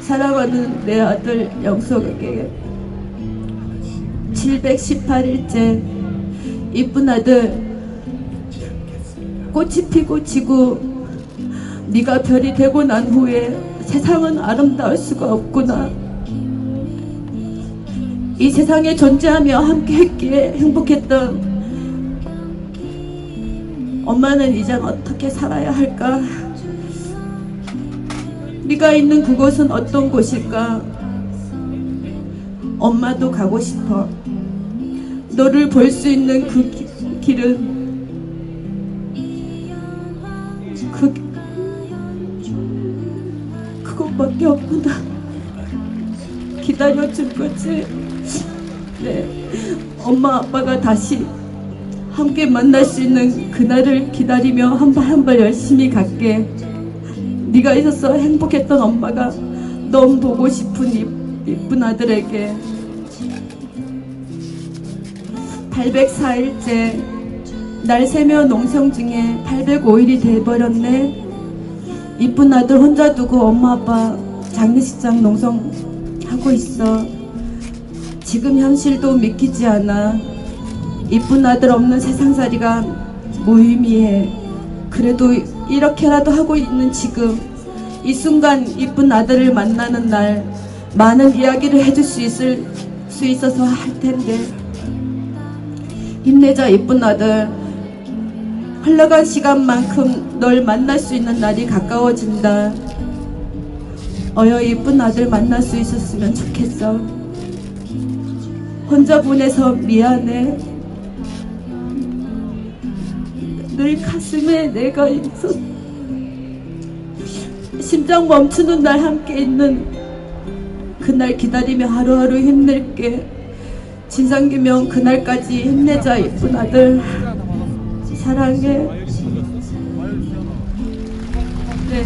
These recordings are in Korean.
사랑하는 내 아들 영석에게 718일째 이쁜 아들 꽃이 피고 지고 네가 별이 되고 난 후에 세상은 아름다울 수가 없구나. 이 세상에 존재하며 함께했기에 행복했던 엄마는 이젠 어떻게 살아야 할까 네가 있는 그곳은 어떤 곳일까? 엄마도 가고 싶어. 너를 볼 수 있는 그 기- 길은 그 그것밖에 없구나. 기다려줄 거지. 네, 엄마 아빠가 다시 함께 만날 수 있는 그날을 기다리며 한 발 한 발 열심히 갈게. 네가 있어서 행복했던 엄마가 너무 보고 싶은 이, 이쁜 아들에게 804일째 날 세며 농성 중에 805일이 돼버렸네. 이쁜 아들 혼자 두고 엄마 아빠 장례식장 농성 하고 있어. 지금 현실도 믿기지 않아. 이쁜 아들 없는 세상살이가 무의미해. 그래도 이렇게라도 하고 있는 지금 이 순간 이쁜 아들을 만나는 날 많은 이야기를 해줄 수 있을 수 있어서 할 텐데 힘내자 이쁜 아들. 흘러간 시간만큼 널 만날 수 있는 날이 가까워진다. 어여 이쁜 아들 만날 수 있었으면 좋겠어. 혼자 보내서 미안해 늘 가슴에 내가 있어. 심장 멈추는 날 함께 있는 그날 기다리며 하루하루 힘낼게. 진상규명 그날까지 힘내자 이쁜 아들. 사랑해. 네.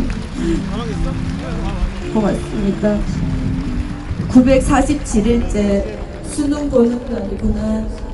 고맙습니다. 947일째 수능 보는 날이구나